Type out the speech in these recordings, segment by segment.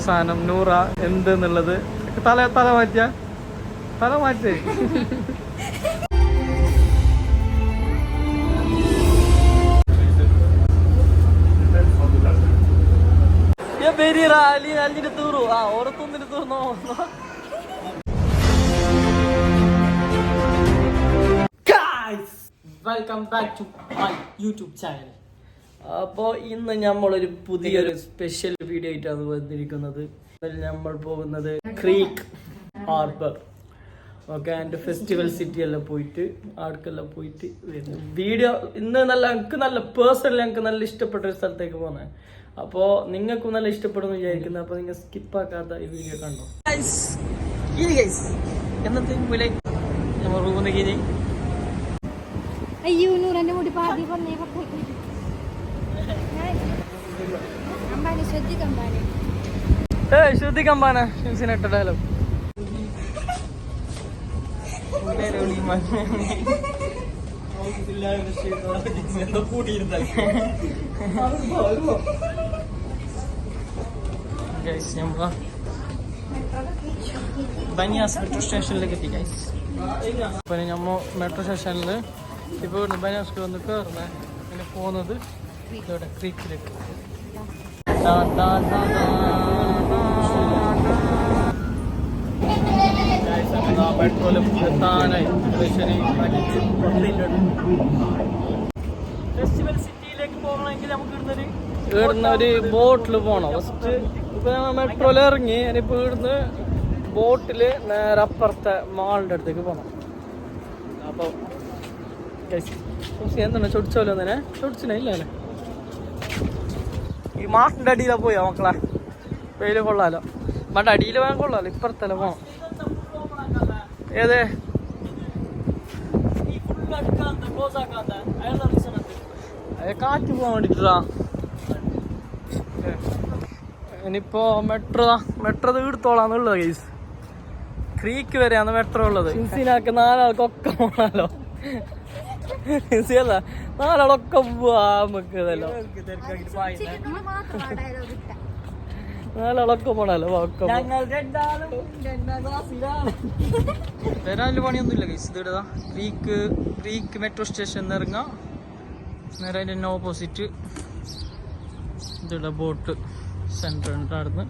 അവസാനം നൂറ എന്ത് എന്നുള്ളത് തല തല മാറ്റിയ? തല മാറ്റേ. തീർന്നോ welcome back to my YouTube channel അപ്പോൾ ഇന്ന് നമ്മളൊരു പുതിയൊരു സ്പെഷ്യൽ വീഡിയോ ആയിട്ടാണ് വന്നിരിക്കുന്നത്. നമ്മൾ പോകുന്നത് creek harbour okay and festival city എല്ലാം പോയിട്ട് ആർക്കെല്ലാം പോയിട്ട് വരുന്നു. വീഡിയോ ഇന്ന് നല്ല എനിക്ക് നല്ല പേഴ്സണലി എനിക്ക് നല്ല ഇഷ്ടപ്പെട്ട ഒരു സ്ഥലത്തേക്ക് പോകുന്നത് അപ്പോ നിങ്ങൾക്കും നല്ല ഇഷ്ടപ്പെടുന്നു വിചാരിക്കുന്നത് അപ്പോൾ നിങ്ങൾ സ്കിപ്പാക്കാത്ത ഈ വീഡിയോ കണ്ടോ? എന്നത്തെ നമ്മൾ റൂമിൽ അയ്യോ നൂറെന്റെ മുടി പാതി വന്നേ ഏയ് ബനിയാസ് മെട്രോ മെട്രോ സ്റ്റേഷനിൽ ഇപ്പോൾ ബനിയാസ്ക്ക് വന്നിട്ട് പിന്നെ പോകുന്നത് ഇവിടെ ക്രീക്കിലേക്ക് പെട്രോളും എത്താനായി ശരി ഫെസ്റ്റിവൽ സിറ്റിയിലേക്ക് പോകണമെങ്കിൽ നമുക്ക് ഇവിടുന്ന് ഇവിടുന്ന് ഫസ്റ്റ് ഇപ്പൊ മെട്രോയിൽ ഇറങ്ങി. ഇനിയിപ്പോ ഇവിടുന്ന് ബോട്ടിൽ നേരെ അപ്പുറത്തെ മാളിന്റെ അടുത്തേക്ക് പോകണം അപ്പോൾ എന്താണ് ചൊടിച്ചോലോ തന്നെ ചൊടിച്ചില്ല അല്ലേ? ഈ മാസിന്റെ അടിയിലാ പോയാ മക്കളെ. വെയിൽ കൊള്ളാലോ. മറ്റ അടിയിൽ വേണം കൊള്ളാലോ ഇപ്പുറത്തല്ല പോണം ഏതേ? കാറ്റ് പോകാൻ വേണ്ടിട്ടാ. ഇനിയിപ്പോ മെട്രോ മെട്രോ തീർത്തോളാന്നുള്ളത് ഗൈസ് ക്രീക്ക് വരെയാണ് മെട്രോ ഉള്ളത്. ഇൻസിനാക്ക് നാലാൾക്കൊക്കെ ഇൻസിയല്ല നാലാളൊക്കെ നമുക്ക് നാലാളൊക്കെ പോണല്ലോ ഒക്കെ വരാനുള്ള പണിയൊന്നുമില്ല ഗൈസ് ഇതിടാ ഗ്രീക്ക് ഗ്രീക്ക് മെട്രോ സ്റ്റേഷൻ ഇറങ്ങാം. നേരെ അതിന്റെ ഓപ്പോസിറ്റ് ഇതിടാ ബോട്ട് സെന്റർ അവിടുന്ന്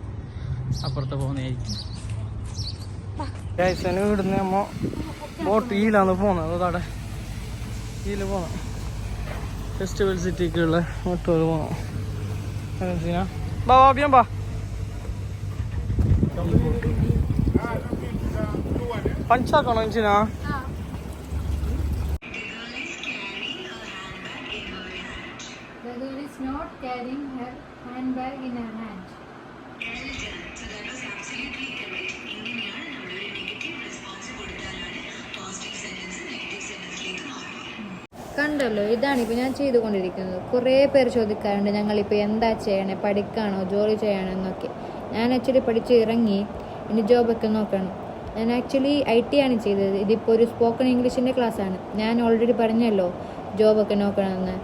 അപ്പുറത്ത് പോകുന്നതായിരിക്കും. ഗൈസ് ഇവിടുന്ന് നമ്മ ബോട്ട് ഈലാണ് പോകുന്നത് അതവിടെ. ഇതിൽ പോകണം ഫെസ്റ്റിവൽ സിറ്റിക്കുള്ള ഓട്ടോയിൽ പോകണം സീന ബാ ബാ അഭിയം ബാ പഞ്ചാക്കണോ ഇഞ്ചിന The girl is not carrying her handbag in her hand. കണ്ടല്ലോ ഇതാണ് ഇപ്പൊ ഞാൻ ചെയ്തുകൊണ്ടിരിക്കുന്നത്. കുറേ പേര് ചോദിക്കാറുണ്ട് ഞങ്ങളിപ്പോൾ എന്താ ചെയ്യണേ? പഠിക്കാണോ? ജോലി ചെയ്യണോ? എന്നൊക്കെ. ഞാൻ ആക്ച്വലി പഠിച്ച് ഇറങ്ങി ഇനി ജോബൊക്കെ നോക്കണം. ഞാൻ ആക്ച്വലി ഐ ടി ആണ് ചെയ്തത്. ഇതിപ്പോൾ ഒരു സ്പോക്കൺ ഇംഗ്ലീഷിന്റെ ക്ലാസ്സാണ് ഞാൻ ഓൾറെഡി പറഞ്ഞല്ലോ ജോബൊക്കെ നോക്കണമെന്ന്.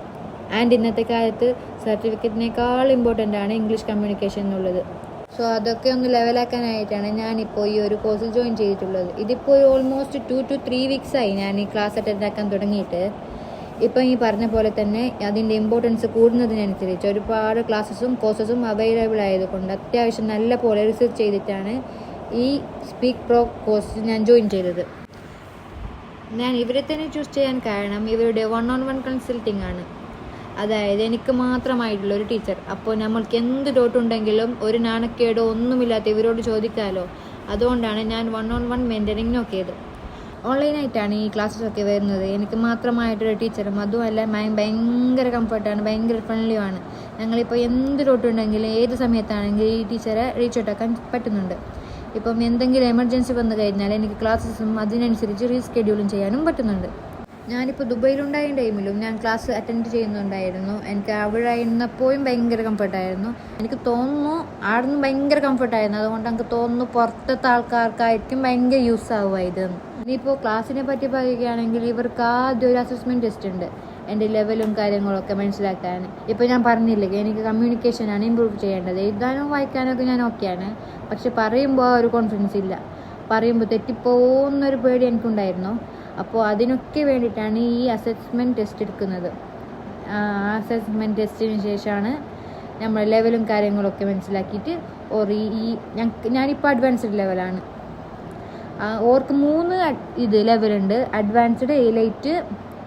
ആൻഡ് ഇന്നത്തെ കാലത്ത് സർട്ടിഫിക്കറ്റിനേക്കാൾ ഇമ്പോർട്ടന്റ് ആണ് ഇംഗ്ലീഷ് കമ്മ്യൂണിക്കേഷൻ എന്നുള്ളത്. സോ അതൊക്കെ ഒന്ന് ലെവലാക്കാനായിട്ടാണ് ഞാനിപ്പോൾ ഈ ഒരു കോഴ്സ് ജോയിൻ ചെയ്തിട്ടുള്ളത്. ഇതിപ്പോൾ ഓൾമോസ്റ്റ് ടു ടു ത്രീ വീക്സായി ഞാൻ ഈ ക്ലാസ് അറ്റൻഡ് ആക്കാൻ തുടങ്ങിയിട്ട്. ഇപ്പം ഈ പറഞ്ഞ പോലെ തന്നെ അതിന്റെ ഇമ്പോർട്ടൻസ് കൂടുന്നതിനനുസരിച്ച് ഒരുപാട് ക്ലാസ്സസും കോഴ്സസും അവൈലബിൾ ആയതുകൊണ്ട് അത്യാവശ്യം നല്ല പോലെ റിസർച്ച് ചെയ്തിട്ടാണ് ഈ സ്പീക്ക് പ്രോ കോഴ്സ് ഞാൻ ജോയിൻ ചെയ്തത്. ഞാൻ ഇവരെ തന്നെ ചൂസ് ചെയ്യാൻ കാരണം ഇവരുടെ വൺ ഓൺ വൺ കൺസൾട്ടിംഗ് ആണ്. അതായത് എനിക്ക് മാത്രമായിട്ടുള്ള ഒരു ടീച്ചർ അപ്പോൾ നമ്മൾക്ക് എന്ത് ഡൗട്ട് ഉണ്ടെങ്കിലും ഒരു നാണക്കേടോ ഒന്നുമില്ലാത്ത ഇവരോട് ചോദിക്കാമല്ലോ അതുകൊണ്ടാണ് ഞാൻ വൺ ഓൺ വൺ മെന്ററിങ് നോക്കിയത്. ഓൺലൈനായിട്ടാണ് ഈ ക്ലാസ്സസ് ഒക്കെ വരുന്നത്. എനിക്ക് മാത്രമായിട്ടൊരു ടീച്ചറും അതുമല്ല ഭയ- ഭയങ്കര കംഫർട്ടാണ് ഭയങ്കര ഫ്രണ്ട്ലിയുമാണ്. ഞങ്ങളിപ്പോൾ എന്ത് ഡൗട്ട് ഉണ്ടെങ്കിലും ഏത് സമയത്താണെങ്കിലും ഈ ടീച്ചറെ റീച്ച് ഔട്ട് ആക്കാൻ പറ്റുന്നുണ്ട്. ഇപ്പം എന്തെങ്കിലും എമർജൻസി വന്നു കഴിഞ്ഞാൽ എനിക്ക് ക്ലാസ്സസും അതിനനുസരിച്ച് റീസ്കെഡ്യൂളും ചെയ്യാനും പറ്റുന്നുണ്ട്. ഞാനിപ്പോൾ ദുബൈയിലുണ്ടായ ടൈമിലും ഞാൻ ക്ലാസ് അറ്റൻഡ് ചെയ്യുന്നുണ്ടായിരുന്നു. എനിക്ക് അവിടെ ഇരുന്നപ്പോഴും ഭയങ്കര കംഫർട്ടായിരുന്നു എനിക്ക് തോന്നുന്നു അവിടെ നിന്ന് ഭയങ്കര കംഫർട്ടായിരുന്നു അതുകൊണ്ട് എനിക്ക് തോന്നുന്നു പുറത്തത്തെ ആൾക്കാർക്കായിരിക്കും ഭയങ്കര യൂസ് ആവുക ഇതെന്ന് ഇനിയിപ്പോൾ ക്ലാസ്സിനെ പറ്റി പറയുകയാണെങ്കിൽ ഇവർക്ക് ആദ്യം ഒരു അസസ്മെന്റ് ടെസ്റ്റ് ഉണ്ട്. എന്റെ ലെവലും കാര്യങ്ങളൊക്കെ മനസ്സിലാക്കാൻ. ഇപ്പോൾ ഞാൻ പറഞ്ഞില്ലേ എനിക്ക് കമ്മ്യൂണിക്കേഷനാണ് ഇമ്പ്രൂവ് ചെയ്യേണ്ടത്. എഴുതാനും വായിക്കാനൊക്കെ ഞാൻ ഓക്കെയാണ് പക്ഷെ പറയുമ്പോൾ ഒരു കോൺഫിഡൻസ് ഇല്ല. പറയുമ്പോൾ തെറ്റിപ്പോകുന്നൊരു പേടി എനിക്കുണ്ടായിരുന്നു. അപ്പോൾ അതിനൊക്കെ വേണ്ടിയിട്ടാണ് ഈ അസസ്മെന്റ് ടെസ്റ്റ് എടുക്കുന്നത്. അസസ്മെന്റ് ടെസ്റ്റിന് ശേഷമാണ് നമ്മൾ ലെവലും കാര്യങ്ങളൊക്കെ മനസ്സിലാക്കിയിട്ട് ഓർ ഈ ഞങ്ങൾക്ക് ഞാനിപ്പോൾ അഡ്വാൻസ്ഡ് ലെവലാണ് ഓർക്ക് മൂന്ന് ഇത് ലെവലുണ്ട് അഡ്വാൻസ്ഡ് എലൈറ്റ്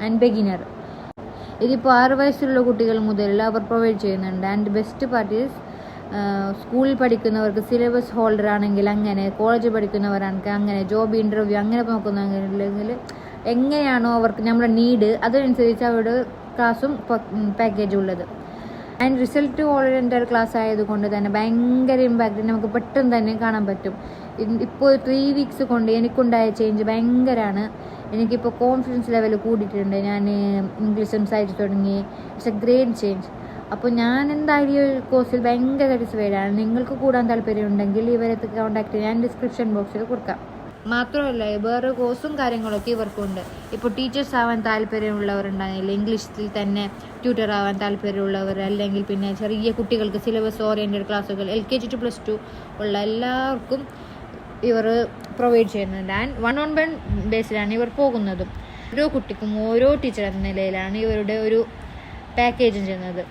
ആൻഡ് ബെഗിനർ ഇതിപ്പോൾ ആറ് വയസ്സുള്ള കുട്ടികൾ മുതൽ അവർ പ്രൊവൈഡ് ചെയ്യുന്നുണ്ട്. ആൻഡ് ബെസ്റ്റ് പാർട്ടീസ് സ്കൂളിൽ പഠിക്കുന്നവർക്ക് സിലബസ് ഹോൾഡർ ആണെങ്കിൽ അങ്ങനെ കോളേജ് പഠിക്കുന്നവരാണെങ്കിൽ അങ്ങനെ ജോബ് ഇന്റർവ്യൂ അങ്ങനെ നോക്കുന്നെങ്കിൽ എങ്ങനെയാണോ അവർക്ക് നമ്മുടെ നീഡ് അതിനനുസരിച്ച് അവരുടെ ക്ലാസ്സും പാക്കേജും ഉള്ളത്. ആൻഡ് റിസൾട്ട് ഓറിയന്റഡ് ക്ലാസ് ആയതുകൊണ്ട് തന്നെ ഭയങ്കര ഇമ്പാക്റ്റ് നമുക്ക് പെട്ടെന്ന് തന്നെ കാണാൻ പറ്റും. ഇപ്പോൾ ത്രീ വീക്സ് കൊണ്ട് എനിക്കുണ്ടായ ചേഞ്ച് ഭയങ്കരമാണ് എനിക്കിപ്പോൾ കോൺഫിഡൻസ് ലെവൽ കൂടിയിട്ടുണ്ട്. ഞാൻ ഇംഗ്ലീഷ് സംസാരിച്ച് തുടങ്ങി. ഇറ്റ്സ് എ ഗ്രേറ്റ് ചേഞ്ച് അപ്പോൾ ഞാൻ എന്തായാലും ഈ കോഴ്സിൽ ഭയങ്കര സാറ്റിസ്ഫൈഡ് ആണ്. നിങ്ങൾക്ക് കൂടാൻ താല്പര്യമുണ്ടെങ്കിൽ ഇവരെ കോൺടാക്ട് ഞാൻ ഡിസ്ക്രിപ്ഷൻ ബോക്സിൽ കൊടുക്കാം. മാത്രമല്ല വേറെ കോഴ്സും കാര്യങ്ങളൊക്കെ ഇവർക്കുണ്ട്. ഇപ്പോൾ ടീച്ചേഴ്സ് ആവാൻ താല്പര്യമുള്ളവരുണ്ടെങ്കിൽ ഇംഗ്ലീഷിൽ തന്നെ ട്യൂട്ടർ ആവാൻ താല്പര്യമുള്ളവർ അല്ലെങ്കിൽ പിന്നെ ചെറിയ കുട്ടികൾക്ക് സിലബസ് ഓറിയന്റഡ് ക്ലാസ്സുകൾ L K G to plus two ഉള്ള എല്ലാവർക്കും ഇവർ പ്രൊവൈഡ് ചെയ്യുന്നുണ്ട്. ആൻഡ് വൺ ഓൺ വൺ ബേസിലാണ് ഇവർ പോകുന്നതും. ഓരോ കുട്ടിക്കും ഓരോ ടീച്ചർ എന്ന നിലയിലാണ് ഇവരുടെ ഒരു പാക്കേജും ചെയ്യുന്നത്.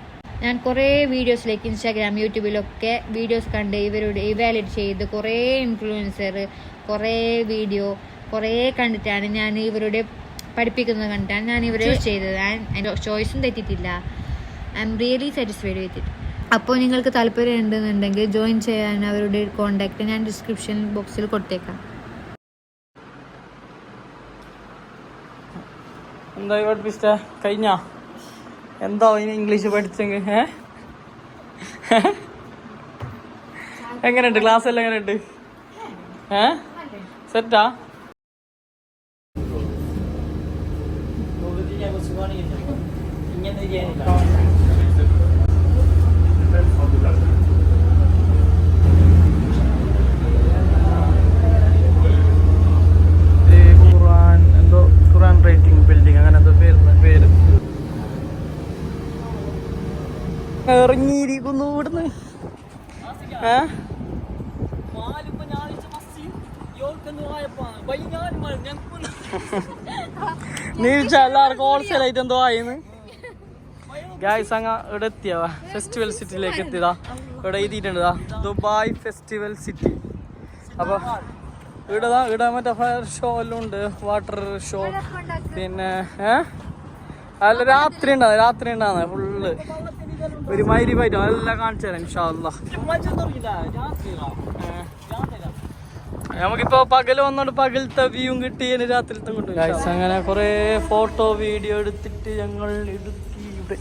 ഞാൻ കുറേ വീഡിയോസിലേക്ക് ഇൻസ്റ്റാഗ്രാം യൂട്യൂബിലൊക്കെ വീഡിയോസ് കണ്ട് ഇവരോട് ഇവാലുവേറ്റ് ചെയ്ത് കുറേ ഇൻഫ്ലുവൻസർ കുറേ വീഡിയോ കുറേ കണ്ടിട്ടാണ് ഞാൻ ഇവരുടെ പഠിപ്പിക്കുന്നത് കണ്ടിട്ടാണ് ഞാൻ ഇവരെ ചെയ്തത്. എന്റെ ചോയ്സും തെറ്റിയിട്ടില്ല. I am really satisfied with it അപ്പോൾ നിങ്ങൾക്ക് താല്പര്യം ഉണ്ടെന്നുണ്ടെങ്കിൽ ജോയിൻ ചെയ്യാൻ അവരുടെ കോൺടാക്റ്റ് ഞാൻ ഡിസ്ക്രിപ്ഷൻ ബോക്സിൽ കൊടുത്തേക്കാം. എന്താ കഴിഞ്ഞ? എന്താ ഇനി ഇംഗ്ലീഷ് പഠിച്ചെങ്കിൽ ഏ? എങ്ങനെയുണ്ട്? ക്ലാസ് എല്ലാം എങ്ങനെയുണ്ട്? ഏ? സെറ്റാ ഖുർആൻ എന്തോ ഖുർആൻ റേറ്റിംഗ് ബിൽഡിംഗ് അങ്ങനെ എന്തോ പേര് പേര് ഇറങ്ങിയിരിക്കുന്നു ഇവിടുന്ന്. ഏ? നീ വിളിച്ച എല്ലാവർക്കും ഹോൾസെയിൽ എന്തോ ആയിന്ന്. ഗായ്സ് അങ്ങ ഇവിടെ എത്തിയവാ ഫെസ്റ്റിവൽ സിറ്റിയിലേക്ക് എത്തിയതാ. ഇവിടെ എഴുതിയിട്ടുണ്ട് ദാ, ദുബായ് ഫെസ്റ്റിവൽ സിറ്റി അപ്പൊ ഇവിടെ ഇവിടെ മറ്റേ ഫയർ ഷോ എല്ലാം ഉണ്ട്. വാട്ടർ ഷോ പിന്നെ ഏഹ് അല്ല രാത്രി ഉണ്ടാ രാത്രി ഉണ്ടാന്ന് ഫുള്ള് ഒരു മൈരി പറ്റും എല്ലാം കാണിച്ചു തരാം ഇൻഷാല്ല നമുക്കിപ്പോ പകൽ വന്നോണ്ട് പകലത്തെ വ്യൂവും കിട്ടി ഇനി രാത്രിത്തെ കൊണ്ട് അങ്ങനെ കുറെ ഫോട്ടോ വീഡിയോ എടുത്തിട്ട് ഞങ്ങൾ ഇടുക്കി ഇവിടെ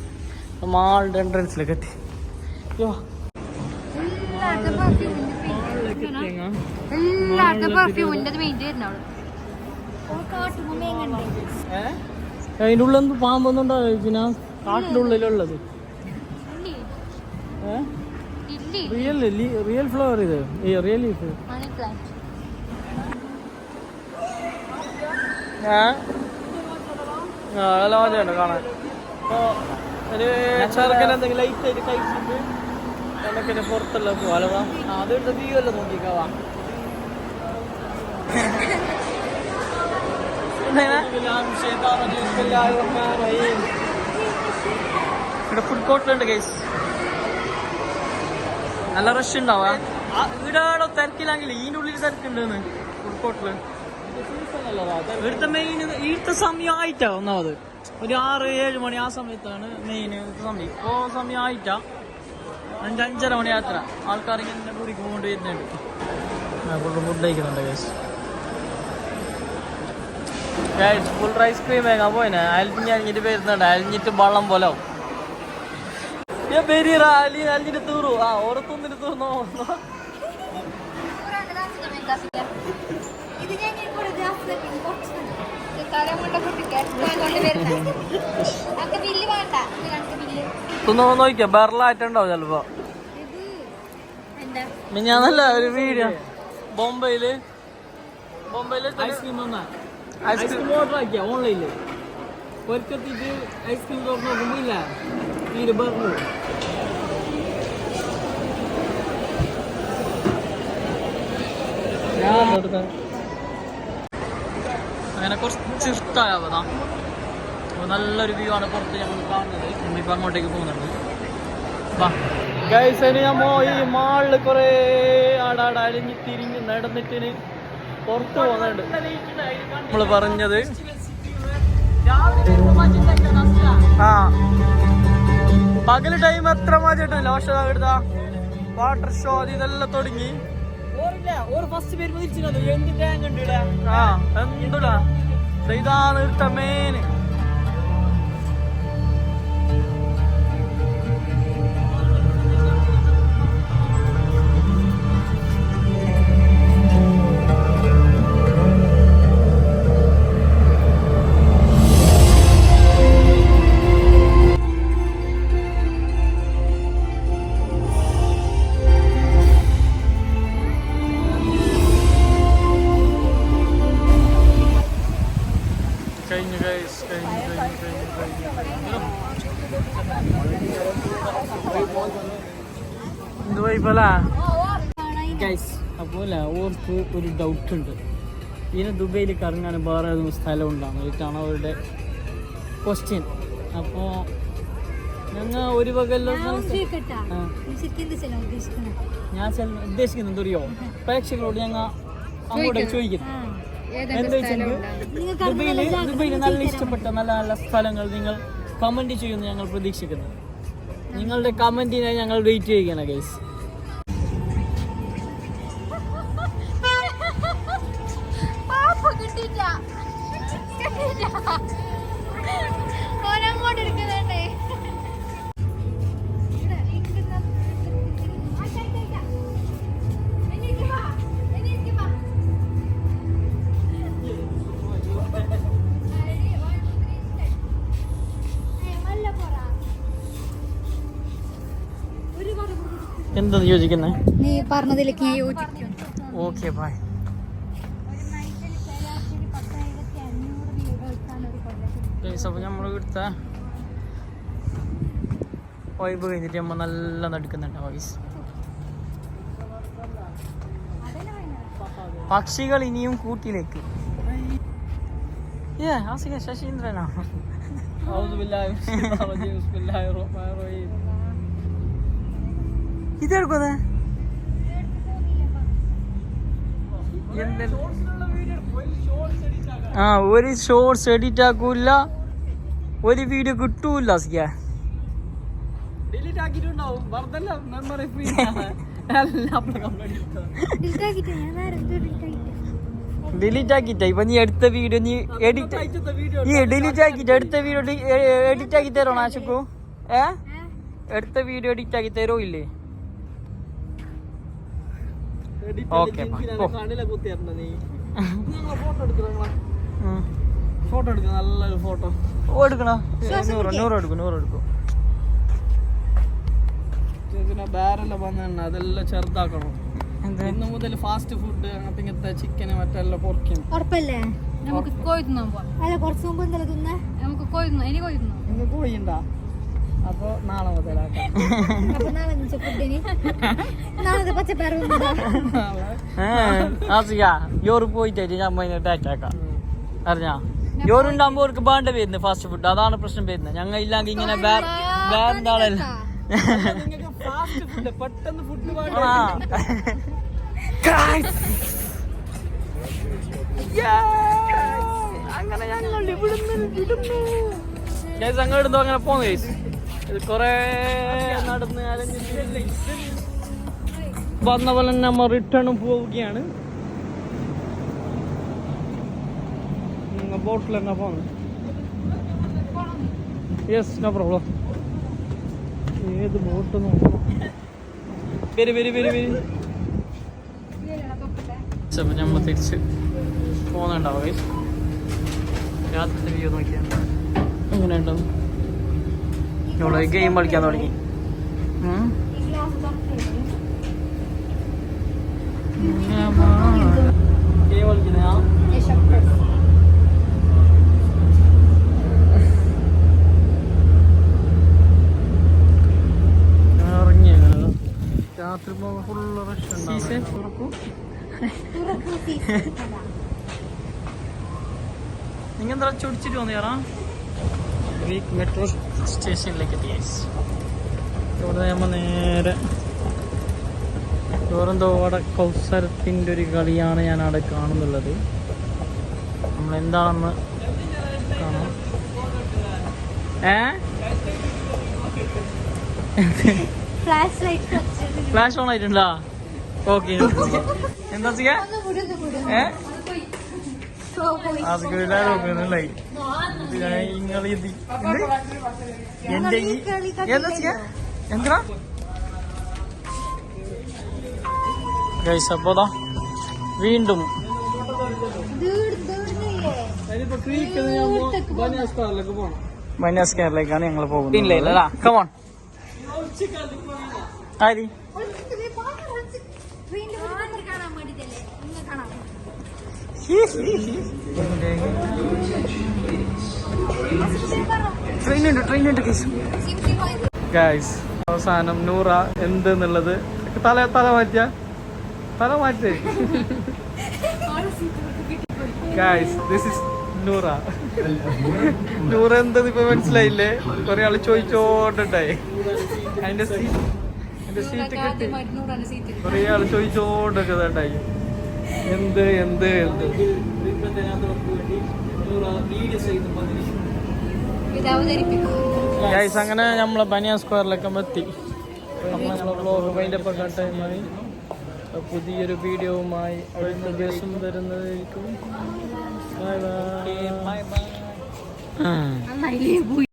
മാളുടെ എൻട്രൻസിലേക്ക് എത്തി. കാട്ടിന്റെ അതിന്റെ ഉള്ളിൽ എന്ത് പാമ്പൊന്നും ഉണ്ടാവും പിന്നെ കാട്ടിന്റെ ഉള്ളിലുള്ളത് റിയൽ റിയൽ ഫ്ലവർ ഇത്. ഈ റിയൽ ലീഫ് മണി പ്ലാന്റ് നല്ല മജയുണ്ട് കാണാൻ. അപ്പോൾ ഒരു ചെറുക്കൻ എന്തെങ്കിലും ലൈറ്റ് ആയിട്ട് കഴിച്ചിട്ട് നമുക്കിന് പുറത്തുള്ള പോവാലോ അതുകൊണ്ട് വ്യൂ അല്ല നോക്കിക്കാവാ ഇവിടെ ഫുഡ് കോർട്ടിലുണ്ട് കേസ് നല്ല റഷ് ഉണ്ടാവാ. ഇവിടെ തിരക്കില്ലെങ്കിൽ ഇതിന്റെ ഉള്ളിൽ തിരക്കുണ്ടെന്ന് ഫുഡ്കോട്ടിൽ ഇവിടുത്തെ മെയിൻ ഇവിടുത്തെ സമയം ആയിട്ടാ ഒന്നാമത്. ഒരു ആറ് ഏഴ് മണി ആ സമയത്താണ് മെയിൻ സമയം. ഇപ്പോ സമയം ആയിട്ടാ അഞ്ച് അഞ്ചര മണി യാത്ര. ആൾക്കാർ ഇങ്ങനെ കൂടി കൊണ്ട് വരുന്നുണ്ട് ഫുൾ ഫുഡ് കഴിക്കുന്നുണ്ട് കേസ് ഫുൾ ഐസ്ക്രീം വേഗം പോയിനെ. അലിഞ്ഞ് അലിഞ്ഞിട്ട് വരുന്നുണ്ട്. അലിഞ്ഞിട്ട് വള്ളം പോലെ അലിഞ്ഞിട്ട് തീറു. ആ ഓരത്തൊന്നിട്ട് തീർന്നോ ഇത് ഞാൻ നോക്കിയാ ബെറലായിട്ടുണ്ടാവും ചിലപ്പോ ഇത് ഒരു വീഡിയോ ബോംബെയിൽ ബോംബെയിൽ ഐസ്ക്രീം ഐസ്ക്രീം ഓർഡർ ആക്കിയ ഓൺലൈനിൽ ഒരിക്കത്തിട്ട് ഐസ്ക്രീം തുറന്നു നോക്കുമ്പോയില്ല തീരെ പറഞ്ഞു അങ്ങനെ കുറച്ച് ഇഷ്ടമായതാ നല്ലൊരു വ്യൂ ആണ് പുറത്ത് ഞങ്ങൾ കാണുന്നത്. നമ്മളിപ്പോൾ അങ്ങോട്ടേക്ക് പോകുന്നുണ്ട്. ഗൈസിന് ഞാൻ ഈ മാളിൽ കുറേ ആടാട് അലിഞ്ഞ് തിരിഞ്ഞ് നടന്നിട്ടിന് പുറത്ത് പോകുന്നുണ്ട്. നമ്മൾ പറഞ്ഞത് ആ. പകൽ ടൈം എത്ര മാറ്റിട്ടില്ല പക്ഷെ വാട്ടർ ഷോ ഇതെല്ലാം തുടങ്ങി. എന്ത് ടാങ്ക് ഉണ്ട് ഇവിടെ? എന്തുടാ? ഇതാണ് ഇട്ട കഴിഞ്ഞു ഗൈസ് കഴിഞ്ഞു കഴിഞ്ഞു കഴിഞ്ഞു കഴിഞ്ഞു എന്ത് വൈപ്പല്ല ഗൈസ് അപ്പോൾ ഓർക്ക് ഒരു ഡൗട്ട് ഉണ്ട്. ഇതിന് ദുബൈയിൽ കറങ്ങാൻ വേറെ ഏതെങ്കിലും സ്ഥലം ഉണ്ടാകും എന്നിട്ടാണ് അവരുടെ ക്വസ്റ്റ്യൻ അപ്പോൾ ഞങ്ങൾ ഒരു ആ. ഞാൻ ഉദ്ദേശിക്കുന്നത് എന്തറിയോ? പ്രേക്ഷകരോട് ഞങ്ങൾ അങ്ങോട്ട് ചോദിക്കുന്നു എന്താ വെച്ചാൽ ദുബൈയിൽ ദുബൈയിൽ നല്ല ഇഷ്ടപ്പെട്ട നല്ല നല്ല സ്ഥലങ്ങൾ നിങ്ങൾ കമന്റ് ചെയ്യുമെന്ന് ഞങ്ങൾ പ്രതീക്ഷിക്കുന്നു. നിങ്ങളുടെ കമന്റിനായി ഞങ്ങൾ വെയിറ്റ് ചെയ്യുകയാണ് ഗൈസ് എന്തെന്ന് യോജിക്കുന്നേ? നീ പറഞ്ഞതിലേക്ക് ഞാൻ യോജിക്കുന്നു ഓക്കെ ബൈ അപ്പോൾ നമ്മൾ ഇവിടുത്തെ വൈബ് കഴിഞ്ഞിട്ട് നമ്മൾ നല്ല നടക്കുന്നുണ്ട് വൈസ് പക്ഷികൾ ഇനിയും കൂട്ടിലേക്ക്. ഏ ആസിക ശശീന്ദ്രനാ. ഇതെടുക്കുന്നത് ആ ഒരു ഷോർട്സ് എഡിറ്റ് ആക്കൂല ഒരു വീഡിയോ കിട്ടൂല ആസിക ഡിലീറ്റ് ആക്കിയിട്ടുണ്ടാവും. വെറുതെ മെമ്മറി ഫ്രീ എല്ലാം ഡിലീറ്റ് ആക്കിട്ടാ ഇപ്പൊ നീ എടുത്ത വീഡിയോ നീ എഡിറ്റ് ഈ ഡിലീറ്റ് ആക്കിട്ട് എടുത്ത വീഡിയോ എഡിറ്റ് ആക്കി തരണോ ആശുക്കു ഏ എടുത്ത വീഡിയോ എഡിറ്റ് ആക്കി തരോ ഇല്ലേ ഓക്കെ നീ ഫോട്ടോ എടുക്കണം നല്ലൊരു ഫോട്ടോ എടുക്കണോ നൂറ് നൂറ് എടുക്കും നൂറ് എടുക്കും പിന്നെ ബാരെല്ലാം വന്നു അതെല്ലാം ചെറുതാക്കണം ഇന്ന് മുതൽ ഫാസ്റ്റ് ഫുഡ് അങ്ങനത്തെ ഇങ്ങനത്തെ ചിക്കന് മറ്റെല്ലാം പൊറിക്കണം ഉറപ്പല്ലേ? നമുക്ക് കോഴി തിന്നാൻ പോവാം. അല്ല കുറച്ച് മുമ്പ് എന്തെല്ലാം തിന്നേ? നമുക്ക് കോഴി തിന്നാം ഇനി കോഴി തിന്നാം ഇന്ന് അപ്പൊ നാളെ മുതലാക്കാം അപ്പൊ നാളെ യോറ് പോയിട്ട് ഞാൻ അറ്റാക്ക് അറിഞ്ഞാ യോറുണ്ടാകുമ്പോ അവർക്ക് വേണ്ട വരുന്നത് ഫാസ്റ്റ് ഫുഡ് അതാണ് പ്രശ്നം വരുന്നത് ഞങ്ങൾ ഇല്ലെങ്കിൽ ഇങ്ങനെ വേറെ പെട്ടെന്ന് ഫുഡ്. അങ്ങനെ ഞങ്ങൾ ഇവിടുന്ന് വിടുന്നു ഗൈസ് അങ്ങ് ഇടുന്നു അങ്ങനെ പോന്നു ഗൈസ് ഇത് കൊറേ നടന്ന് വന്ന പോലെ തന്നെ നമ്മ റിട്ടേണും പോവുകയാണ്. ബോട്ടിൽ തന്നെ പോന്നു. യെസ് നോ പ്രോബ്ലം ഏത് ബോട്ട് വരി വരി വരി വരി. ചിലപ്പോൾ നമ്മൾ തിരിച്ച് പോകുന്നുണ്ടാവും രാത്രി വ്യൂ നോക്കിയാൽ എങ്ങനെ ഉണ്ടാവും ഇവിടെ ഗെയിം കളിക്കാൻ തുടങ്ങി. ഉം. ഗെയിം കളിക്കുന്ന രാത്രി ഫുള്ള് റഷ് നിങ്ങൾ എന്താ ചൊടിച്ചിട്ട് വന്നേറാ ഗ്രീക്ക് മെട്രോ സ്റ്റേഷനിലേക്ക് എത്തി guys. ഇവിടെ നമ്മൾ നേരെ വേറെന്തോ അവിടെ കൗസരത്തിന്റെ ഒരു കളിയാണ് ഞാൻ അവിടെ കാണുന്നുള്ളത്. നമ്മൾ എന്താണെന്ന് കാണാം. ഏ? ഫ്ലാഷ് ലൈറ്റ് ഫ്ലാഷ് ഓൺ ആയിട്ടുണ്ടോ? ഓക്കെ എന്താ ചെയ്യാ? എന്താ? ഗൈസ് അപ്പോ ദാ വീണ്ടും ബന്യാസ് കേരളേക്കാണ് ഞങ്ങൾ പോകുന്നത്. ആരി? ട്രെയിൻ അവസാനം നൂറ എന്ത് എന്നുള്ളത് തല തല മാറ്റിയ? തല മാറ്റേ. Guys this is Noora. Noora എന്തെന്ന് ഇപ്പൊ മനസ്സിലായില്ലേ? കൊറേ ആൾ ചോദിച്ചോണ്ടായി അതിന്റെ സീറ്റ് സീറ്റ് കിട്ടി കൊറേ ആൾ ചോദിച്ചോണ്ടൊക്കെ ഇതാണ്ടായി എന്ത് എന്ത് എന്ത്? ഗൈസ് അങ്ങനെ നമ്മളെ ബനിയ സ്ക്വയറിലൊക്കെ എത്തി. അപ്പോൾ നമ്മളെ ബ്ലോഗ് വൈൻഡപ്പ് ഒക്കെ ടൈമായി പുതിയൊരു വീഡിയോവുമായി അടുത്ത ദിവസം വരുന്നതായിരിക്കും. ബൈ ബൈ നന്നായില്ലേ? പോയി.